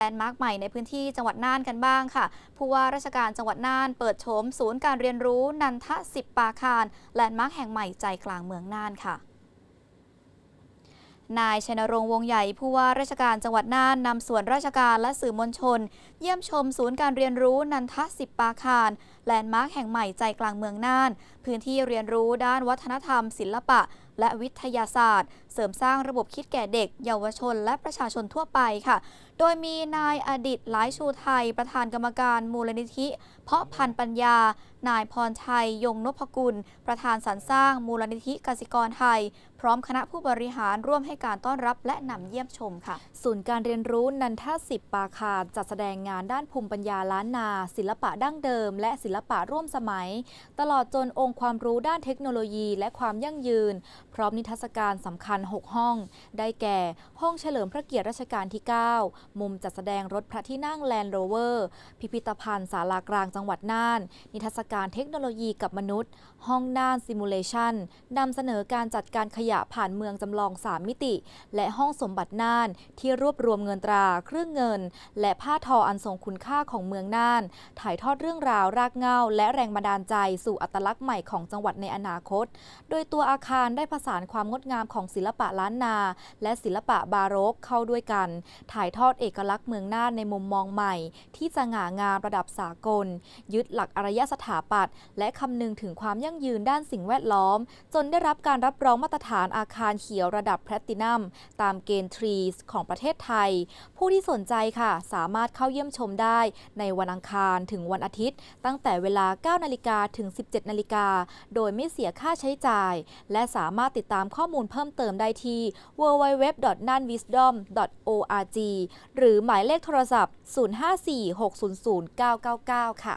แลนด์มาร์คใหม่ในพื้นที่จังหวัดน่านกันบ้างค่ะ ผู้ว่าราชการจังหวัดน่านเปิดโฉมศูนย์การเรียนรู้นันทสิบปาคารแลนด์มาร์คแห่งใหม่ใจกลางเมืองน่านค่ะนายชัยนรงค์วงใหญ่ผู้ว่าราชการจังหวัดน่านนำส่วนราชการและสื่อมวลชน เยี่ยมชมศูนย์การเรียนรู้นันทสิบปาคารแลนด์มาร์คแห่งใหม่ใจกลางเมืองน่าน พื้นที่เรียนรู้ด้านวัฒนธรรม ศิลปะ และวิทยาศาสตร์ เสริมสร้างระบบคิดแก่เด็ก เยาวชน และประชาชนทั่วไปค่ะ โดยมีนายอดิตหลายชูไทย ประธานกรรมการมูลนิธิ เพาะพันธุ์ปัญญา นายพรชัย ยงนพกุล ประธานสรรสร้างมูลนิธิกสิกรไทย พร้อมคณะผู้บริหารร่วมให้การต้อนรับและนำเยี่ยมชมค่ะ ศูนย์การเรียนรู้นันทสิบปาคาจัดแสดงงานด้านภูมิปัญญาล้านนา ศิลปะดั้งเดิม และศิลปะร่วมสมัย ตลอดจนองค์ความรู้ด้านเทคโนโลยี และความยั่งยืนพร้อมนิทรรศการสำคัญ 6 ห้อง ได้แก่ ห้องเฉลิมพระเกียรติรัชกาลที่ 9 มุมจัดแสดงรถพระที่นั่งแลนด์โรเวอร์ พิพิธภัณฑ์ศาลากลางจังหวัดน่าน นิทรรศการเทคโนโลยีกับมนุษย์ ห้องน่านซิมูเลชันนำเสนอการจัดการขยะผ่านเมืองจำลอง 3 มิติ และห้องสมบัติน่าน ที่รวบรวมเงินตราเครื่องเงิน และผ้าทออันทรงคุณค่าของเมืองน่าน ถ่ายทอดเรื่องราวรากเหง้าและแรงบันดาลใจสู่อัตลักษณ์ใหม่ของจังหวัดในอนาคต โดยตัวอาคารได้ผสานความงดงามของศิลปะล้านนา และศิลปะบาโรกเข้าด้วยกัน ถ่ายทอดเอกลักษณ์เมืองน่านในมุมมองใหม่ ที่สง่างามระดับสากล ยึดหลักอารยสถาปัตย์และคำนึงถึงความยั่งยืนด้านสิ่งแวดล้อม จนได้รับการรับรองมาตรฐานอาคารเขียวระดับแพลตินัม ตามเกณฑ์ทรีสของประเทศไทย ผู้ที่สนใจค่ะ สามารถเข้าเยี่ยมชมได้ในวันอังคารถึงวันอาทิตย์ ตั้งแต่เวลา 9 นาฬิกาถึง 17 นาฬิกา โดยไม่เสียค่าใช้จ่าย และสามารถารถติดตามข้อมูลเพิ่มเติมได้ที่ www.nanwisdom.org หรือหมายเลขโทรศัพท์ 054 600 999 ค่ะ